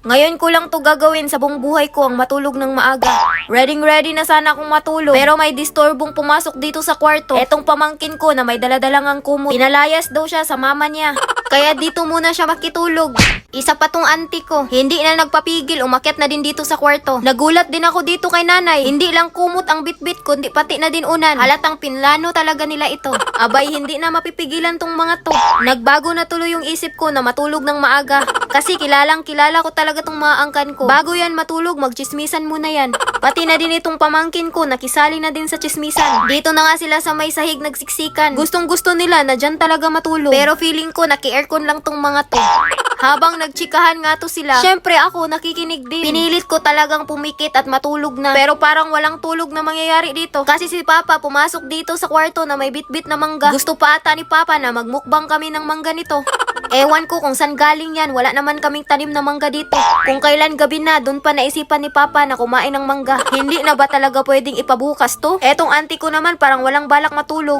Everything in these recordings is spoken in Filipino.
Ngayon ko lang to gagawin sa buong buhay ko ang matulog ng maaga. Ready ready na sana akong matulog. Pero may disturbong pumasok dito sa kwarto. Etong pamangkin ko na may daladalang ang kumot. Pinalayas daw siya sa mama niya. Kaya dito muna siya makitulog. Isa pa tong auntie ko. Hindi na nagpapigil, umakyat na din dito sa kwarto. Nagulat din ako dito kay nanay. Hindi lang kumot ang bitbit kundi pati na din unan. Halatang pinlano talaga nila ito. Abay, hindi na mapipigilan tong mga to. Nagbago na tuloy yung isip ko na matulog ng maaga. Kasi kilalang kilala ko talaga tong mga angkan ko. Bago yan matulog, magchismisan muna yan. Pati na din itong pamangkin ko, nakisali na din sa chismisan. Dito na nga sila sa may sahig nagsiksikan. Gustong gusto nila na dyan talaga matulog. Pero feeling ko naki-aircon lang tong mga to. Habang nagchikahan nga to sila, syempre ako nakikinig din. Pinilit ko talagang pumikit at matulog na. Pero parang walang tulog na mangyayari dito. Kasi si Papa pumasok dito sa kwarto na may bitbit na mangga. Gusto pa ata ni Papa na magmukbang kami ng mangga nito. Ewan ko kung saan galing yan. Wala naman kaming tanim na mangga dito. Kung kailan gabi na, dun pa naisipan ni Papa na kumain ng mangga. Hindi na ba talaga pwedeng ipabukas to? Etong auntie ko naman parang walang balak matulog.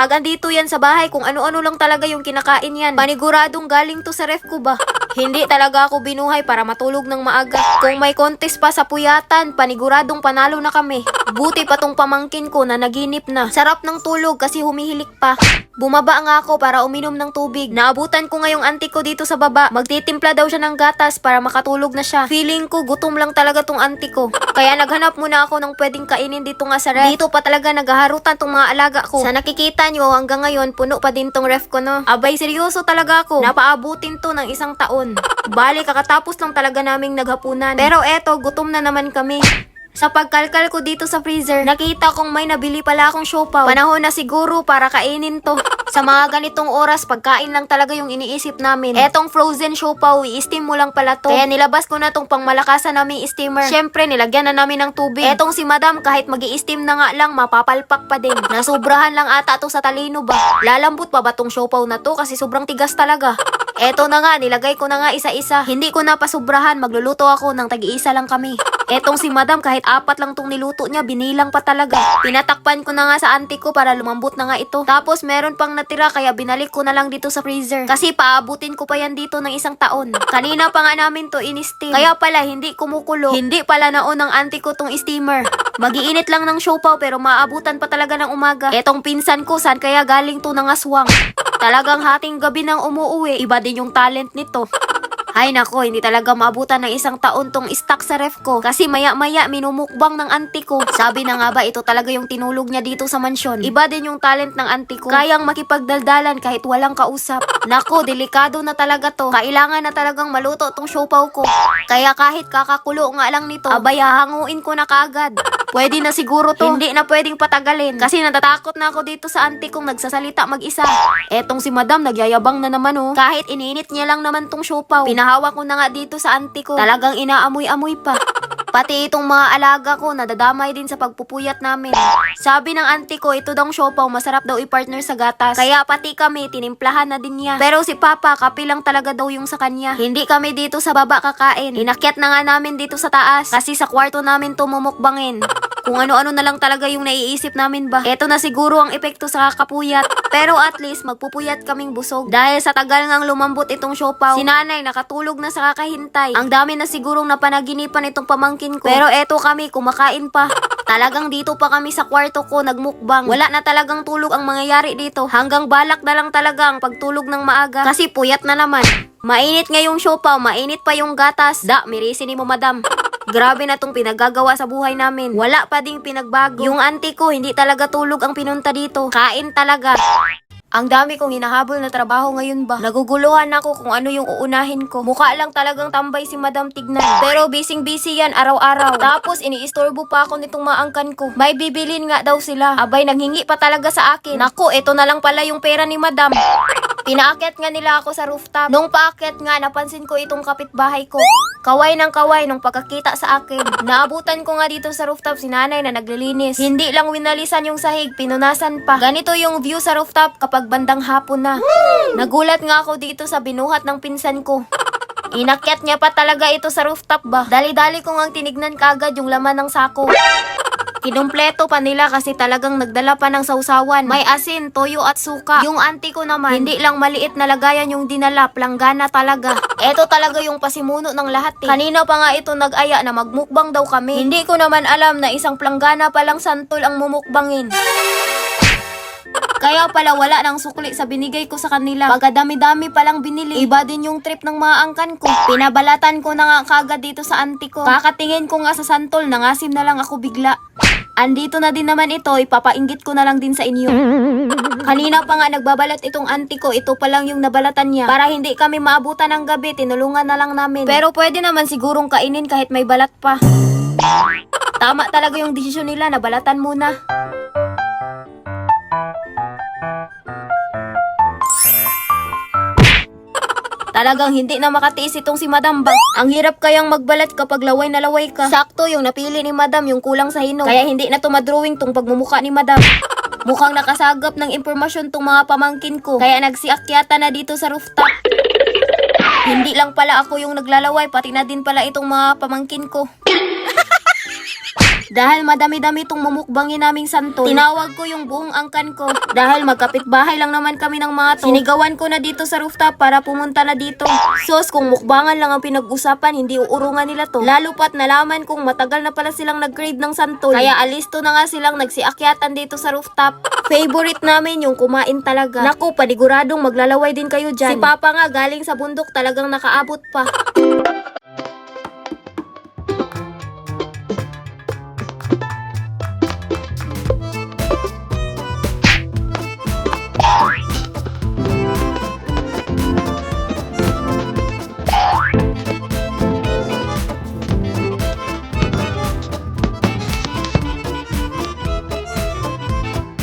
Pag andito yan sa bahay, kung ano-ano lang talaga yung kinakain yan, paniguradong galing to sa ref ko ba? Hindi talaga ako binuhay para matulog ng maaga. Kung may contest pa sa puyatan, paniguradong panalo na kami. Buti pa tong pamangkin ko na naginip na. Sarap ng tulog kasi humihilik pa. Bumaba nga ako para uminom ng tubig. Naabutan ko ngayong auntie ko dito sa baba. Magtitimpla daw siya ng gatas para makatulog na siya. Feeling ko gutom lang talaga tong auntie ko. Kaya naghanap muna ako ng pwedeng kainin dito nga sa ref. Dito pa talaga naghaharutan tong mga alaga ko. Sa nakikita nyo hanggang ngayon puno pa din tong ref ko no. Abay seryoso talaga ako. Napaabutin to ng isang taon. Bali kakatapos lang talaga naming naghapunan. Pero eto gutom na naman kami. Sa pagkalkal ko dito sa freezer, nakita kong may nabili pala akong siopaw. Panahon na siguro para kainin to. Sa mga ganitong oras, pagkain lang talaga yung iniisip namin. Etong frozen siopaw, i-steam mo lang pala to. Kaya nilabas ko na tong pangmalakasan naming steamer. Syempre, nilagyan na namin ng tubig. Etong si madam, kahit mag steam na nga lang, mapapalpak pa din. Nasubrahan lang ata to sa talino ba? Lalambot pa ba tong siopaw na to? Kasi sobrang tigas talaga. Eto na nga, nilagay ko na nga isa-isa. Hindi ko na pasubrahan, magluluto ako ng tag-iisa lang kami. Etong si madam, kahit apat lang tong niluto niya, binilang pa talaga. Tinatakpan ko na nga sa auntie ko para lumambot na nga ito. Tapos meron pang natira, kaya binalik ko na lang dito sa freezer. Kasi paabutin ko pa yan dito ng isang taon. Kanina pa nga namin to in-steam. Kaya pala, hindi kumukulo. Hindi pala naon ng auntie ko tong steamer. Magiinit lang ng siopaw pero maabutan pa talaga ng umaga. Etong pinsan ko, saan kaya galing to ng aswang? Talagang hating gabi nang umuuwi, iba din yung talent nito. Ay nako, hindi talaga maabutan ng isang taon tong stock sa ref ko. Kasi maya-maya minumukbang ng auntie ko. Sabi na nga ba, ito talaga yung tinulog niya dito sa mansyon. Iba din yung talent ng auntie ko. Kayang makipagdaldalan kahit walang kausap. Nako, delikado na talaga to. Kailangan na talagang maluto tong siopaw ko. Kaya kahit kakakulo nga lang nito, abay hahanguin ko na kaagad. Pwede na siguro to. Hindi na pwedeng patagalin. Kasi natatakot na ako dito sa auntie kong nagsasalita mag-isa. Etong si madam, nagyayabang na naman oh. Kahit ininit niya lang naman tong siopaw. Pinahawak ko na nga dito sa auntie ko. Talagang inaamoy-amoy pa. Pati itong mga alaga ko, nadadamay din sa pagpupuyat namin. Sabi ng auntie ko, ito daw siopaw, masarap daw i-partner sa gatas. Kaya pati kami, tinimplahan na din niya. Pero si Papa, kapi lang talaga daw yung sa kanya. Hindi kami dito sa baba kakain. Inakyat na nga namin dito sa taas. Kasi sa kwarto namin tumumukbangin. Kung ano-ano na lang talaga yung naiisip namin ba. Eto na siguro ang epekto sa kakapuyat. Pero at least magpupuyat kaming busog. Dahil sa tagal ngang lumambot itong siopaw, si nanay nakatulog na sa kakahintay. Ang dami na sigurong napanaginipan itong pamangkin ko. Pero eto kami, kumakain pa. Talagang dito pa kami sa kwarto ko nagmukbang. Wala na talagang tulog ang mangyayari dito. Hanggang balak na lang talaga ang pagtulog ng maaga. Kasi puyat na naman. Mainit ngayong siopaw, mainit pa yung gatas. Da, mirisi ni mo madam. Grabe na tong pinagagawa sa buhay namin. Wala pa ding pinagbago. Yung auntie ko, hindi talaga tulog ang pinunta dito. Kain talaga. Ang dami kong hinahabol na trabaho ngayon ba? Naguguluhan ako kung ano yung uunahin ko. Mukha lang talagang tambay si Madam Tignan. Pero bising-busy yan araw-araw. Tapos iniistorbo pa ako nitong maangkan ko. May bibilin nga daw sila. Abay, nanghingi pa talaga sa akin. Nako, ito na lang pala yung pera ni Madam. Pinaakyat nga nila ako sa rooftop. Nung paakyat nga, napansin ko itong kapitbahay ko. Kaway ng kaway nung pagkakita sa akin. Naabutan ko nga dito sa rooftop si nanay na naglilinis. Hindi lang winalisan yung sahig, pinunasan pa. Ganito yung view sa rooftop kapag bandang hapon na. Nagulat nga ako dito sa binuhat ng pinsan ko. Inakyat niya pa talaga ito sa rooftop ba? Dali-dali ko ngang tinignan kagad yung laman ng sako. Kinumpleto pa nila kasi talagang nagdala pa ng sausawan. May asin, toyo at suka. Yung auntie ko naman, hindi lang maliit na lagayan yung dinala, planggana talaga. Eto talaga yung pasimuno ng lahat eh. Kanina pa nga ito nag-aya na magmukbang daw kami. Hindi ko naman alam na isang planggana palang santol ang mumukbangin. Kaya pala wala ng sukli sa binigay ko sa kanila. Pagkadami-dami palang binili. Iba din yung trip ng mga angkan ko. Pinabalatan ko na nga kagad dito sa auntie ko. Kakatingin ko nga sa santol, nangasim na lang ako bigla. Andito na din naman ito, ipapainggit ko na lang din sa inyo. Kanina pa nga nagbabalat itong auntie ko, ito pa lang yung nabalatan niya. Para hindi kami maabutan ng gabi, tinulungan na lang namin. Pero pwede naman sigurong kainin kahit may balat pa. Tama talaga yung desisyon nila, nabalatan muna. Talagang hindi na makatiis itong si Madam ba? Ang hirap kayang magbalat kapag laway na laway ka. Sakto yung napili ni Madam yung kulang sa hinog. Kaya hindi na to madrawing tong pagmumuka ni Madam. Mukhang nakasagap ng impormasyon tong mga pamangkin ko. Kaya nagsiakyata na dito sa rooftop. Hindi lang pala ako yung naglalaway, pati na din pala itong mga pamangkin ko. Dahil madami-dami itong mumukbangin naming santo, tinawag ko yung buong angkan ko. Dahil magkapit bahay lang naman kami ng mga to, sinigawan ko na dito sa rooftop para pumunta na dito. Sos, kung mukbangan lang ang pinag-usapan, hindi uurungan nila to. Lalo pat nalaman kong matagal na pala silang nag-crave ng santol. Kaya alisto na nga silang nagsiakyatan dito sa rooftop. Favorite namin yung kumain talaga. Naku, paniguradong maglalaway din kayo dyan. Si Papa nga galing sa bundok talagang nakaabot pa.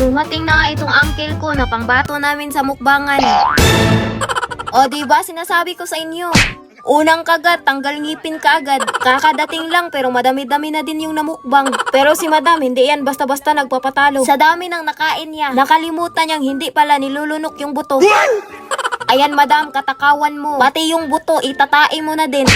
Dumating na nga itong uncle ko na pangbato namin sa mukbangan. O ba sinasabi ko sa inyo? Unang kagat, tanggal ngipin ka agad. Kakadating lang pero madami-dami na din yung namukbang. Pero si madam, hindi yan basta-basta nagpapatalo. Sa dami ng nakain niya, nakalimutan niyang hindi pala nilulunok yung buto. Ayan madam, katakawan mo. Pati yung buto, itatain mo na din.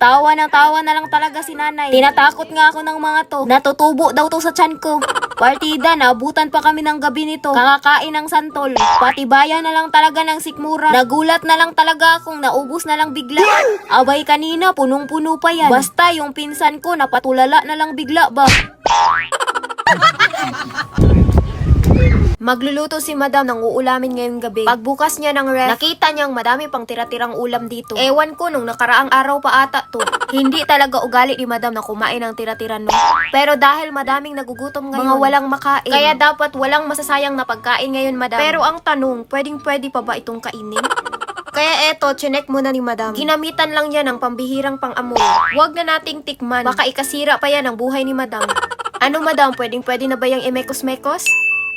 Tawa na tawa na lang talaga si nanay. Tinatakot nga ako ng mga to. Natutubo daw to sa tiyan ko. Partida, naabutan pa kami ng gabi nito. Kakakain ng santol. Pati bayan na lang talaga ng sikmura. Nagulat na lang talaga akong naubos na lang bigla. Abay kanina, punong-puno pa yan. Basta yung pinsan ko, napatulala na lang bigla ba? Magluluto si madam ng uulamin ngayong gabi. Pagbukas niya ng ref, nakita niyang madami pang tira-tirang ulam dito. Ewan ko nung nakaraang araw pa ata to. Hindi talaga ugali ni madam na kumain ng tira-tira no. Pero dahil madaming nagugutom ngayon, mga walang makain. Kaya dapat walang masasayang na pagkain ngayon madam. Pero ang tanong, pwedeng pwede pa ba itong kainin? Kaya eto, chinek muna ni madam. Ginamitan lang yan ng pambihirang pang-amoy. Huwag na nating tikman. Baka ikasira pa yan ang buhay ni madam. Ano madam, pwedeng pwede na ba yung imekos-mekos?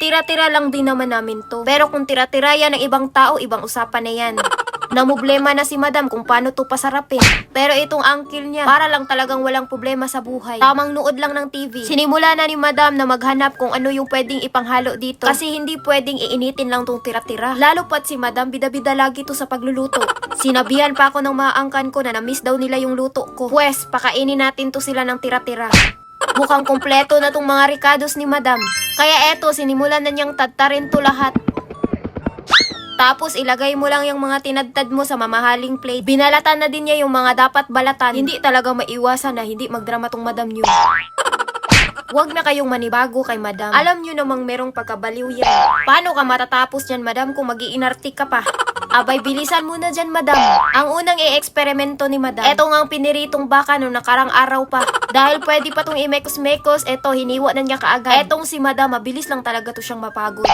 Tira-tira lang din naman namin to. Pero kung tira-tira yan ng ibang tao, ibang usapan na yan. Namublema na si madam kung paano to pasarapin. Pero itong uncle niya, para lang talagang walang problema sa buhay. Tamang nuod lang ng TV. Sinimula na ni madam na maghanap kung ano yung pwedeng ipanghalo dito. Kasi hindi pwedeng iinitin lang tong tira-tira. Lalo pat si madam, bidabida lagi to sa pagluluto. Sinabihan pa ako ng mga angkan ko na na-miss daw nila yung luto ko. Pwes, pakainin natin to sila ng tira-tira. Mukhang kompleto na tong mga ricados ni madam. Kaya eto, sinimulan na niyang tadtarin to lahat. Tapos ilagay mo lang yung mga tinadtad mo sa mamahaling plate. Binalatan na din niya yung mga dapat balatan. Hindi talaga maiwasan na hindi magdrama tong madam niyo. Huwag na kayong manibago kay madam. Alam niyo namang merong pagkabaliw yan. Paano ka matatapos yan, madam, kung mag-iinarte ka pa? Abay, bilisan muna dyan, madam. Ang unang i-eksperimento ni madam. Eto nga ang piniritong baka nung nakarang araw pa. Dahil pwede pa tong imekos-mekos, eto, hiniwa na niya kaagad. Etong si madam, mabilis lang talaga to siyang mapagod.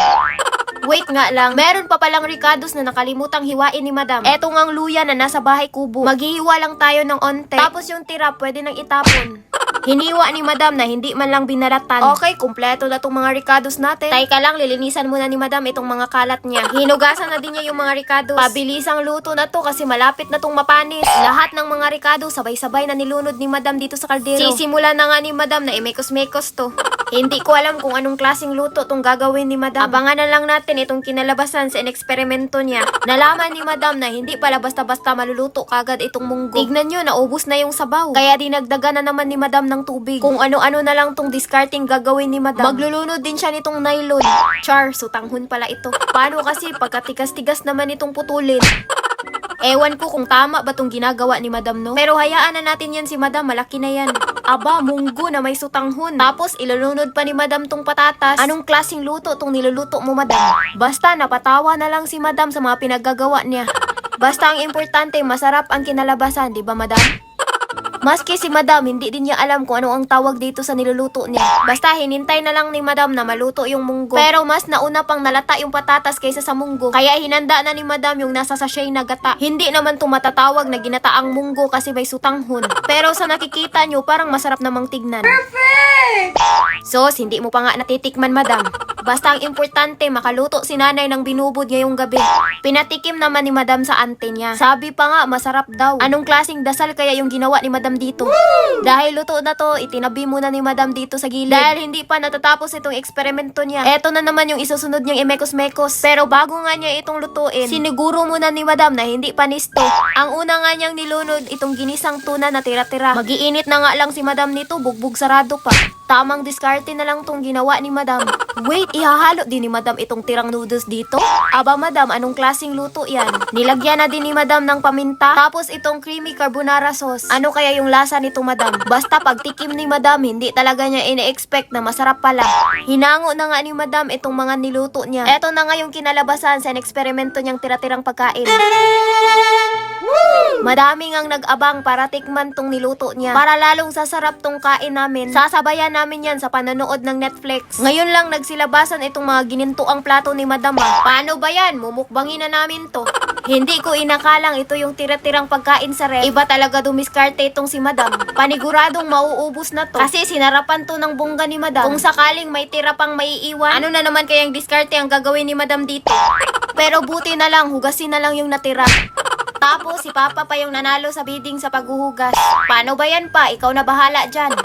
Wait nga lang, meron pa palang ricados na nakalimutang hiwain ni madam. Eto nga ang luya na nasa bahay kubo. Maghihiwa lang tayo ng onte. Tapos yung tira, pwede nang itapon. Hiniwa ni madam na hindi man lang binaratan. Okay, kumpleto na tong mga ricados natin. Tay ka lang, lilinisan muna ni madam itong mga kalat niya. Hinugasan na din niya yung mga ricados. Pabilisang luto na to kasi malapit na tong mapanis. Lahat ng mga ricados sabay-sabay na nilunod ni madam dito sa kaldero. Sisimula na nga ni madam na imekos-mekos to. Hindi ko alam kung anong klaseng luto tong gagawin ni Madam. Abangan na lang natin itong kinalabasan sa ineksperimento niya. Nalaman ni Madam na hindi pala basta-basta maluluto kagad itong munggo. Tignan nyo, naubos na yung sabaw. Kaya dinagdagan na naman ni Madam ng tubig. Kung ano-ano na lang tong discarding gagawin ni Madam. Maglulunod din siya nitong nylon. Char, sutanghon pala ito. Paano kasi pagkatigas-tigas naman itong putulin? Ewan ko kung tama ba tong ginagawa ni Madam no? Pero hayaan na natin yan si Madam, malaki na yan. Aba, munggo na may sutanghon. Tapos ilulunod pa ni Madam tong patatas. Anong klasing luto tong niluluto mo, Madam? Basta napatawa na lang si Madam sa mga pinaggagawa niya. Basta ang importante, masarap ang kinalabasan, di ba, Madam? Maski si Madam, hindi din niya alam kung ano ang tawag dito sa niluluto niya. Basta hinintay na lang ni Madam na maluto yung munggo. Pero mas nauna pang nalata yung patatas kaysa sa munggo. Kaya hinanda na ni Madam yung nasa sachet na gata. Hindi naman tumatatawag na ginataang munggo kasi may sutanghon. Pero sa nakikita nyo, parang masarap namang tignan. Sos, hindi mo pa nga natitikman, Madam. Basta ang importante, makaluto si nanay ng binubod ngayong gabi. Pinatikim naman ni Madam sa ante niya. Sabi pa nga, masarap daw. Anong klasing dasal kaya yung ginawa ni Madam dito? Dahil luto na to, itinabi muna ni Madam dito sa gilid. Dahil hindi pa natatapos itong eksperimento niya. Eto na naman yung isusunod niyang imekos-mekos. Pero bago nga niya itong lutuin, siniguro muna ni Madam na hindi pa nisto. Ang una nga niyang nilunod, itong ginisang tuna na tira-tira. Magiinit na nga lang si Madam nito, bugbog sarado pa. Tamang diskarte na lang tong ginawa ni Madam. Wait, ihahalo din ni Madam itong tirang noodles dito? Aba Madam, anong klasing luto yan? Nilagyan na din ni Madam ng paminta, tapos itong creamy carbonara sauce. Ano kaya yung lasa nito Madam? Basta pagtikim ni Madam, hindi talaga niya ine-expect na masarap pala. Hinango na nga ni Madam itong mga niluto niya. Eto na nga yung kinalabasan sa eksperimento niyang tira-tirang pagkain. Madami ngang nag-abang para tikman tong niluto niya. Para lalong sasarap tong kain namin, sasabayan namin yan sa panonood ng Netflix. Ngayon lang nagsilabasan itong mga ginintuang plato ni Madam. Paano ba yan? Mumukbangin na namin to. Hindi ko inakalang ito yung tira-tirang pagkain sa ref. Iba talaga dumiskarte itong si Madam. Paniguradong mauubos na to. Kasi sinarapan to ng bongga ni Madam. Kung sakaling may tira pang maiiwan, ano na naman kayang diskarte ang gagawin ni Madam dito? Pero buti na lang, hugasin na lang yung natira. Tapos si Papa pa yung nanalo sa bidding sa paghuhugas. Paano ba yan pa? Ikaw na bahala dyan.